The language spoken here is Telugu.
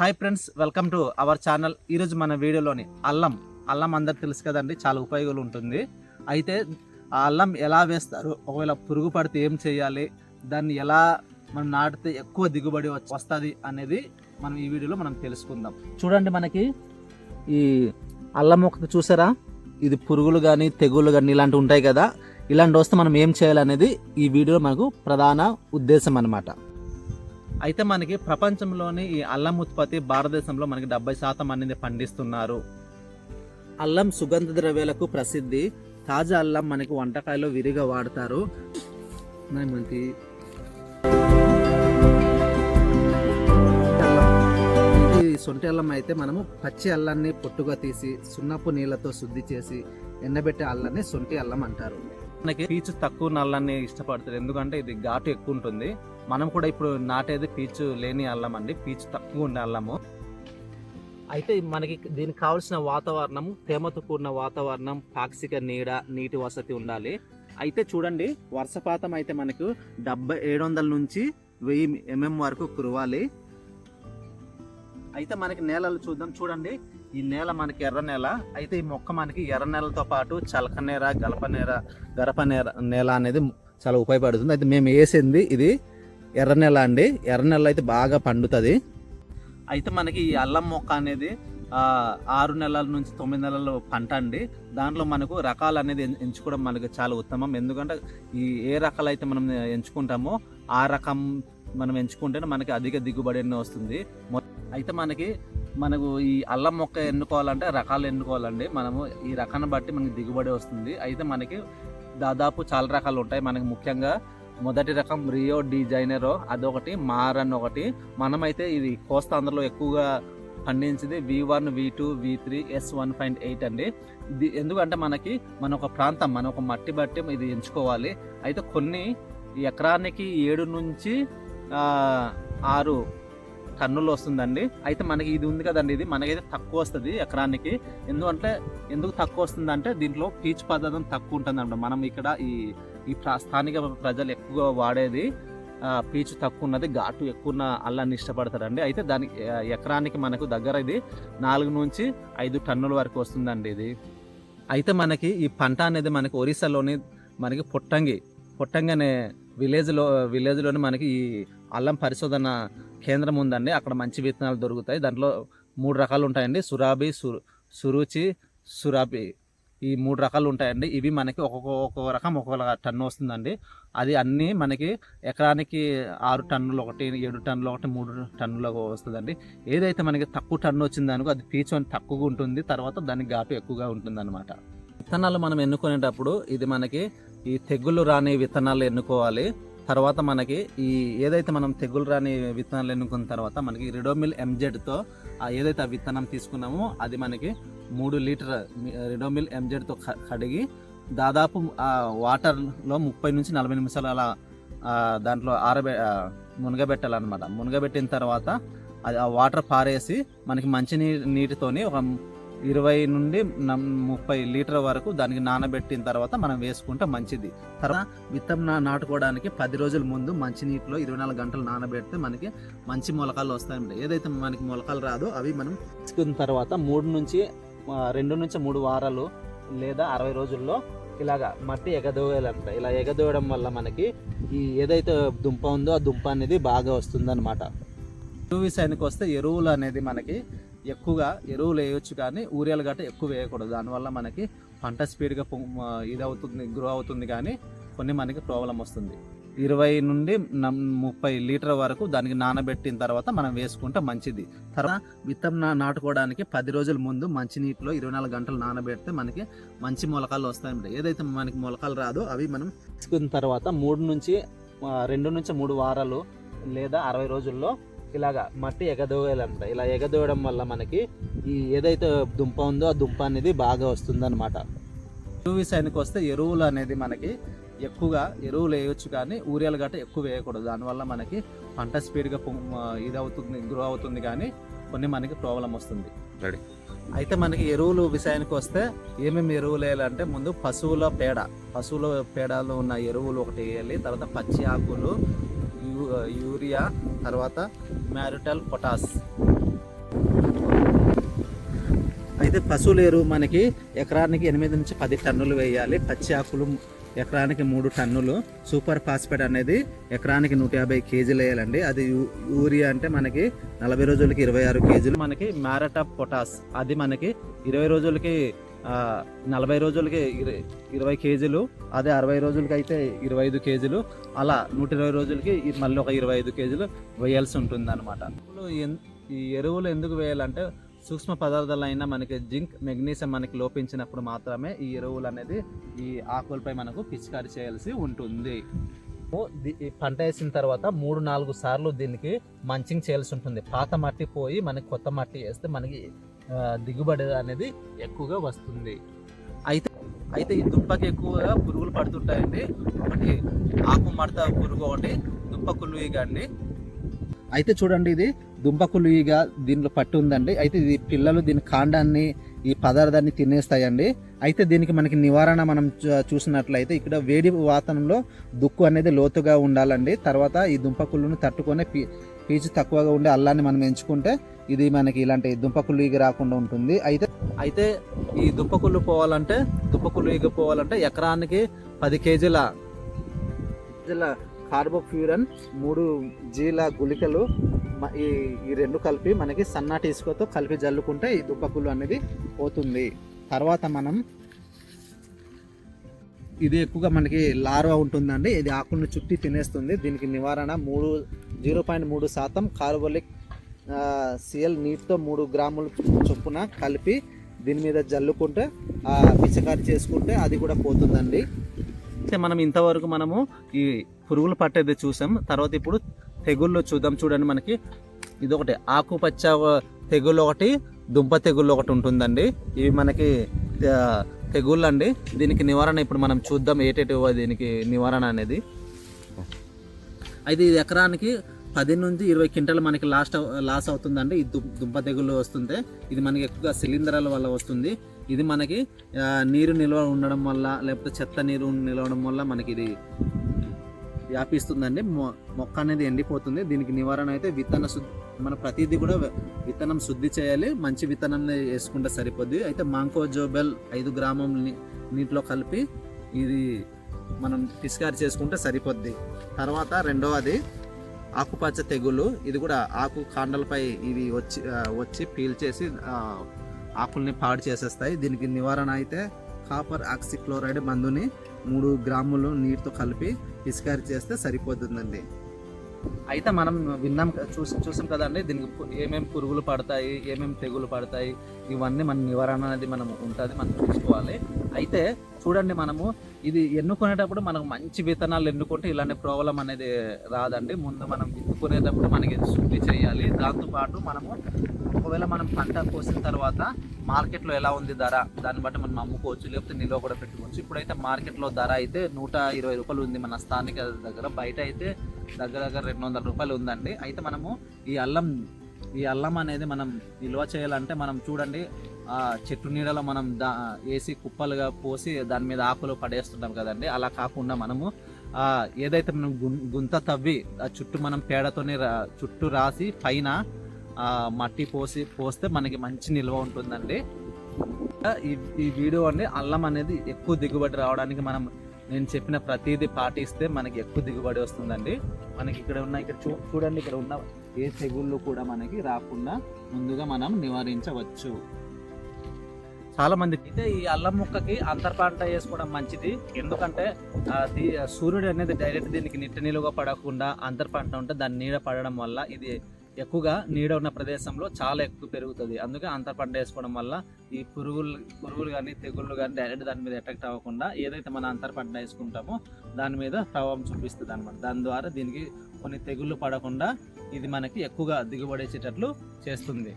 Hi friends welcome to our channel. ఈరోజు మన వీడియోలోని అల్లం అల్లం అందరికి తెలుసు కదండి చాలా ఉపయోగాలు ఉంటుంది. అయితే ఆ అల్లం ఎలా వేస్తారు? ఒకవేళ పురుగు పడితే ఏం చేయాలి? దాన్ని ఎలా మనం నాటితే ఎక్కువ దిగుబడి వస్తుంది అనేది మనం ఈ వీడియోలో మనం తెలుసుకుందాం. చూడండి మనకి ఈ అల్లం మొక్క చూసారా? ఇది పురుగులు కానీ తెగుళ్ళు కానీ ఇలాంటివి ఉంటాయి కదా. ఇలాంటి వస్తే మనం ఏం చేయాలనేది ఈ వీడియో మనకు ప్రధాన ఉద్దేశం అన్నమాట. అయితే మనకి ప్రపంచంలోని ఈ అల్లం ఉత్పత్తి భారతదేశంలో మనకి డెబ్బై శాతం అనేది పండిస్తున్నారు. అల్లం సుగంధ ద్రవ్యాలకు ప్రసిద్ధి. తాజా అల్లం మనకి వంటకాయలో విరిగా వాడతారు. మనకి సొంటి అల్లం అయితే మనము పచ్చి అల్లాన్ని పొట్టుగా తీసి సున్నపు నీళ్ళతో శుద్ధి చేసి ఎండబెట్టే అల్లాన్ని సొంటి అల్లం అంటారు. మనకి పీచు తక్కువ నల్లాన్ని ఇష్టపడతారు. ఎందుకంటే ఇది ఘాటు ఎక్కువ ఉంటుంది. మనం కూడా ఇప్పుడు నాటేది పీచు లేని అల్లం అండి పీచు తక్కువ ఉండే అల్లము. అయితే మనకి దీనికి కావాల్సిన వాతావరణం తేమతో కూడిన వాతావరణం పాక్షిక నీడ నీటి వసతి ఉండాలి. అయితే చూడండి వర్షపాతం అయితే మనకు డెబ్బై ఏడు వందల నుంచి వెయ్యి ఎంఎం వరకు కురవాలి. అయితే మనకి నేలలు చూద్దాం. చూడండి ఈ నేల మనకి ఎర్ర నేల. అయితే ఈ మొక్క మనకి ఎర్ర నేలతో పాటు చలకనేర గలపనేర గలపనేర గరప నేర నేల అనేది చాలా ఉపయోగపడుతుంది. అయితే మేము వేసింది ఇది ఎర్ర నెల అండి. ఎర్ర నెల అయితే బాగా పండుతుంది. అయితే మనకి ఈ అల్లం మొక్క అనేది ఆరు నెలల నుంచి తొమ్మిది నెలల పంట అండి. దాంట్లో మనకు రకాలు అనేది ఎంచుకోవడం మనకు చాలా ఉత్తమం. ఎందుకంటే ఈ ఏ రకాలు అయితే మనం ఎంచుకుంటామో ఆ రకం మనం ఎంచుకుంటేనే మనకి అధిక దిగుబడి అనేది వస్తుంది. మొ- అయితే మనకి మనకు ఈ అల్లం మొక్క ఎన్నుకోవాలంటే రకాలు ఎన్నుకోవాలండి. మనము ఈ రకాన్ని బట్టి మనకి దిగుబడి వస్తుంది. అయితే మనకి దాదాపు చాలా రకాలు ఉంటాయి. మనకి ముఖ్యంగా మొదటి రకం రియో డిజైనరో అదొకటి. మార్ అని ఒకటి. మనమైతే ఇది కోస్తాంధ్రలో ఎక్కువగా పండించింది. V one V two V three S one point eight అండి. ఎందుకంటే మనకి మన ఒక ప్రాంతం మన ఒక మట్టి బట్టి ఇది ఎంచుకోవాలి. అయితే కొన్ని ఎకరానికి ఏడు నుంచి ఆరు టన్నులు వస్తుందండి. అయితే మనకి ఇది ఉంది కదండి. ఇది మనకైతే తక్కువ వస్తుంది ఎకరానికి. ఎందుకంటే ఎందుకు తక్కువ వస్తుంది అంటే దీంట్లో పీచు పదార్థం తక్కువ ఉంటుంది మనం ఇక్కడ ఈ ఈ ప్రా- స్థానిక ప్రజలు ఎక్కువగా వాడేది పీచు తక్కువ ఉన్నది ఘాటు ఎక్కువ ఉన్న అల్లాన్ని ఇష్టపడతారండి. అయితే దానికి ఎకరానికి మనకు దగ్గర ఇది నాలుగు నుంచి ఐదు టన్నుల వరకు వస్తుందండి ఇది. అయితే మనకి ఈ పంట అనేది మనకి ఒరిస్సాలోని మనకి పొట్టంగి పొట్టంగి అనే విలేజ్లో విలేజ్లోని మనకి ఈ అల్లం పరిశోధన కేంద్రం ఉందండి. అక్కడ మంచి విత్తనాలు దొరుకుతాయి. దాంట్లో మూడు రకాలు ఉంటాయండి. సురాబి సు సురుచి సురాబి. ఈ మూడు రకాలు ఉంటాయండి ఇవి మనకి ఒక్కొక్క ఒక్కొక్క రకం ఒక్కొక్క టన్ను వస్తుందండి. అది అన్నీ మనకి ఎకరానికి ఆరు టన్నులు ఒకటి ఏడు టన్నులు ఒకటి మూడు టన్నులు వస్తుందండి. ఏదైతే మనకి తక్కువ టన్ను వచ్చిందనుకో అది పీచు అని తక్కువగా ఉంటుంది. తర్వాత దానికి ఘాటు ఎక్కువగా ఉంటుంది అనమాట విత్తనాలు మనం ఎన్నుకునేటప్పుడు ఇది మనకి ఈ తెగులు రాని విత్తనాలు ఎన్నుకోవాలి. తర్వాత మనకి ఈ ఏదైతే మనం తెగులు రాని విత్తనాలు ఎన్నుకున్న తర్వాత మనకి రిడోమిల్ ఎంజెడ్తో ఏదైతే ఆ విత్తనం తీసుకున్నామో అది మనకి మూడు లీటర్ రెడోమిల్ ఎంజెడ్తో uh, కడిగి దాదాపు ఆ వాటర్లో ముప్పై నుంచి నలభై నిమిషాలు అలా దాంట్లో ఆరబె మునగబెట్టాలన్నమాట. మునగబెట్టిన తర్వాత అది ఆ వాటర్ పారేసి మనకి మంచి నీ నీటితోని ఒక ఇరవై నుండి నం- ముప్పై లీటర్ వరకు దానికి నానబెట్టిన తర్వాత మనం వేసుకుంటే మంచిది. తర్వాత విత్తం నా నాటుకోవడానికి పది రోజుల ముందు మంచి నీటిలో ఇరవై నాలుగు గంటలు నానబెడితే మనకి మంచి మొలకలు వస్తాయి ఏదైతే మనకి మొలకలు రాదో అవి మనం తీసుకున్న తర్వాత మూడు నుంచి రెండు నుంచి మూడు వారాలు లేదా అరవై రోజుల్లో ఇలాగా మట్టి ఎగదోయాలంట. ఇలా ఎగదోయడం వల్ల మనకి ఈ ఏదైతే దుంప ఉందో ఆ దుంప అనేది బాగా వస్తుంది అనమాట ఎరువు విషయానికి వస్తే ఎరువులు అనేది మనకి ఎక్కువగా ఎరువులు వేయొచ్చు కానీ ఊరియాలు గట్ట ఎక్కువ వేయకూడదు. దానివల్ల మనకి పంట స్పీడ్గా ఇది అవుతుంది గ్రో అవుతుంది కానీ కొన్ని మనకి ప్రాబ్లం వస్తుంది. ఇరవై నుండి నం- ముప్పై లీటర్ వరకు దానికి నానబెట్టిన తర్వాత మనం వేసుకుంటే మంచిది. తర్వాత విత్తం నాటుకోవడానికి పది రోజుల ముందు మంచి నీటిలో ఇరవై నాలుగు గంటలు నానబెడితే మనకి మంచి మొలకలు వస్తాయంట ఏదైతే మనకి మొలకలు రాదో అవి మనం తీసుకున్న తర్వాత మూడు నుంచి రెండు నుంచి మూడు వారాలు లేదా అరవై రోజుల్లో ఇలాగా మట్టి ఎగదోయాలంట. ఇలా ఎగదోయడం వల్ల మనకి ఈ ఏదైతే దుంప ఉందో ఆ దుంప అనేది బాగా వస్తుంది అనమాట ఎరువు విషయానికి వస్తే ఎరువులు అనేది మనకి ఎక్కువగా ఎరువులు వేయొచ్చు కానీ ఊరియాలు గట్ట ఎక్కువ వేయకూడదు. దానివల్ల మనకి పంట స్పీడ్గా ఇది అవుతుంది గ్రో అవుతుంది కానీ కొన్ని మనకి ప్రాబ్లం వస్తుంది. అయితే మనకి ఎరువులు విషయానికి వస్తే ఏమేమి ఎరువులు వేయాలంటే ముందు పశువుల పేడ పశువుల పేడలో ఉన్న ఎరువులు ఒకటి వేయాలి. తర్వాత పచ్చి ఆకులు యూరియా తర్వాత మ్యారిటల్ పొటాస్. అయితే పశువుల ఎరువు మనకి ఎకరానికి ఎనిమిది నుంచి పది టన్నులు వేయాలి. పచ్చి ఆకులు ఎకరానికి మూడు టన్నులు సూపర్ ఫాస్ఫేట్ అనేది ఎకరానికి నూట యాభై కేజీలు వేయాలండి. అది యూరియా అంటే మనకి నలభై రోజులకి ఇరవై ఆరు కేజీలు. మనకి మ్యారట్ ఆఫ్ పొటాస్. అది మనకి ఇరవై రోజులకి నలభై రోజులకి ఇరవై కేజీలు అదే అరవై రోజులకి అయితే ఇరవై ఐదు కేజీలు అలా నూట ఇరవై రోజులకి మళ్ళీ ఒక ఇరవై ఐదు కేజీలు వేయాల్సి ఉంటుంది అనమాట ఈ ఎరువులు ఎందుకు వేయాలంటే సూక్ష్మ పదార్థాలైన మనకి జింక్ మెగ్నీషియం మనకి లోపించినప్పుడు మాత్రమే ఈ ఎరువులు అనేది ఈ ఆకులపై మనకు పిచికారి చేయాల్సి ఉంటుంది. ఈ పంట వేసిన తర్వాత మూడు నాలుగు సార్లు దీనికి మంచింగ్ చేయాల్సి ఉంటుంది. పాత మట్టి పోయి మనకి కొత్త మట్టి వేస్తే మనకి దిగుబడి అనేది ఎక్కువగా వస్తుంది. అయితే అయితే ఈ దుంపకి ఎక్కువగా పురుగులు పడుతుంటాయండి. ఒకటి ఆకు మడత పురుగు ఒకటి దుంప కుళ్ళు అండి అయితే చూడండి ఇది దుంపకులు ఈగ దీనిలో పట్టు ఉందండి. అయితే ఇది పిల్లలు దీని కాండాన్ని ఈ పదార్థాన్ని తినేస్తాయండి. అయితే దీనికి మనకి నివారణ మనం చూసినట్లయితే ఇక్కడ వేడి వాతావరణంలో దుక్కు అనేది లోతుగా ఉండాలండి. తర్వాత ఈ దుంపకుళ్ళను తట్టుకొని పీ పీచు తక్కువగా ఉండే అల్లాన్ని మనం ఎంచుకుంటే ఇది మనకి ఇలాంటి దుంపకుళ్ళు ఈగ రాకుండా ఉంటుంది. అయితే అయితే ఈ దుంపకుళ్ళు పోవాలంటే దుంపకుళ్ళు ఈగ పోవాలంటే ఎకరానికి పది కేజీల కేజీల కార్బోఫ్యూరన్ మూడు జీల గుళికలు ఈ ఈ రెండు కలిపి మనకి సన్నాటి ఇసుకతో కలిపి జల్లుకుంటే ఈ దుబ్బకులు అనేది పోతుంది. తర్వాత మనం ఇది ఎక్కువగా మనకి లార్వా ఉంటుందండి. ఇది ఆకులను చుట్టి తినేస్తుంది. దీనికి నివారణ మూడు జీరో పాయింట్ మూడు శాతం కార్బోలిక్ సిఎల్ నీటితో మూడు గ్రాములు చొప్పున కలిపి దీని మీద జల్లుకుంటే పిచ్చకారి పిచికారి చేసుకుంటే అది కూడా పోతుందండి. మనం ఇంతవరకు మనము ఈ పురుగులు పట్టేది చూసాం. తర్వాత ఇప్పుడు తెగుళ్ళు చూద్దాం చూడండి మనకి. ఇది ఒకటి ఆకుపచ్చ తెగుళ్ళు ఒకటి దుంప తెగుళ్ళు ఒకటి ఉంటుందండి. ఇవి మనకి తెగుళ్ళు అండి దీనికి నివారణ ఇప్పుడు మనం చూద్దాం ఏటేటి దీనికి నివారణ అనేది. అయితే ఇది ఎకరానికి పది నుంచి ఇరవై క్వింటల్ మనకి లాస్ట్ లాస్ అవుతుందండి. ఈ దు దుంప తెగులు వస్తుంటే ఇది మనకి ఎక్కువగా సిలిండర్ల వల్ల వస్తుంది. ఇది మనకి నీరు నిల్వ ఉండడం వల్ల లేకపోతే చెత్త నీరు నిలవడం వల్ల మనకి ఇది వ్యాపిస్తుందండి. మొ- మొక్క అనేది ఎండిపోతుంది. దీనికి నివారణ అయితే విత్తన శుద్ధి మన ప్రతిదీ కూడా విత్తనం శుద్ధి చేయాలి. మంచి విత్తనం వేసుకుంటే సరిపోద్ది. అయితే మాంకో జోబెల్ ఐదు గ్రామం నీటిలో కలిపి ఇది మనం పిసికారి చేసుకుంటే సరిపోద్ది. తర్వాత రెండవది ఆకుపచ్చ తెగులు. ఇది కూడా ఆకు కాండలపై ఇవి వచ్చి వచ్చి పీల్చేసి ఆకుల్ని పాడు చేసేస్తాయి. దీనికి నివారణ అయితే కాపర్ ఆక్సిక్లోరైడ్ మందుని మూడు గ్రాములు నీటితో కలిపి పిచికారి చేస్తే సరిపోతుందండి. అయితే మనం విన్నాం చూసి చూసాం కదండి దీనికి ఏమేమి పురుగులు పడతాయి ఏమేమి తెగులు పడతాయి ఇవన్నీ మన నివారణ అనేది మనం ఉంటుంది మనం చూసుకోవాలి. అయితే చూడండి మనము ఇది ఎన్నుకునేటప్పుడు మనకు మంచి విత్తనాలు ఎన్నుకుంటే ఇలాంటి ప్రాబ్లం అనేది రాదండి. ముందు మనం విత్తుకునేటప్పుడు మనకి శుద్ధి చేయాలి. దాంతోపాటు మనము ఒకవేళ మనం పంట కోసిన తర్వాత మార్కెట్లో ఎలా ఉంది ధర? దాన్ని బట్టి మనం అమ్ముకోవచ్చు లేకపోతే నిల్వ కూడా పెట్టుకోవచ్చు. ఇప్పుడైతే మార్కెట్లో ధర అయితే నూట ఇరవై రూపాయలు ఉంది మన స్థానిక దగ్గర. బయట అయితే దగ్గర దగ్గర రెండు వందల రూపాయలు ఉందండి. అయితే మనము ఈ అల్లం ఈ అల్లం అనేది మనం నిల్వ చేయాలంటే మనం చూడండి ఆ చెట్టు నీడలో మనం దా వేసి కుప్పలుగా పోసి దాని మీద ఆకులు పడేస్తుంటాం కదండి. అలా కాకుండా మనము ఏదైతే మనం గుం- గుంత తవ్వి ఆ చుట్టూ మనం పేడతోనే రా చుట్టూ రాసి పైన మట్టి పోసి పోస్తే మనకి మంచి నిల్వ ఉంటుందండి. ఈ ఈ వీడియో అండి అల్లం అనేది ఎక్కువ దిగుబడి రావడానికి మనం నేను చెప్పిన ప్రతిదీ పాటిస్తే మనకి ఎక్కువ దిగుబడి వస్తుందండి. మనకి ఇక్కడ ఉన్న ఇక్కడ చూ చూడండి ఇక్కడ ఉన్న ఏ తెగుళ్ళు కూడా మనకి రాకుండా ముందుగా మనం నివారించవచ్చు. చాలా మంది అయితే ఈ అల్లం ముక్కకి అంతర్ పంట వేసుకోవడం మంచిది. ఎందుకంటే సూర్యుడు అనేది డైరెక్ట్ దీనికి నిట్ట నిలువ పడకుండా అంతర్ పంట ఉంటే దాని నీడ పడడం వల్ల ఇది ఎక్కువగా నీడ ఉన్న ప్రదేశంలో చాలా ఎక్కువ పెరుగుతుంది. అందుకే అంతర పంట వేసుకోవడం వల్ల ఈ పురుగులు పురుగులు కానీ తెగుళ్ళు కానీ డైరెక్ట్ దాని మీద ఎఫెక్ట్ అవ్వకుండా ఏదైతే మనం అంతర పంట వేసుకుంటామో దాని మీద ప్రభావం చూపిస్తుంది అనమాట దాని ద్వారా దీనికి కొన్ని తెగుళ్ళు పడకుండా ఇది మనకి ఎక్కువగా దిగుబడి వచ్చేటట్లు చేస్తుంది.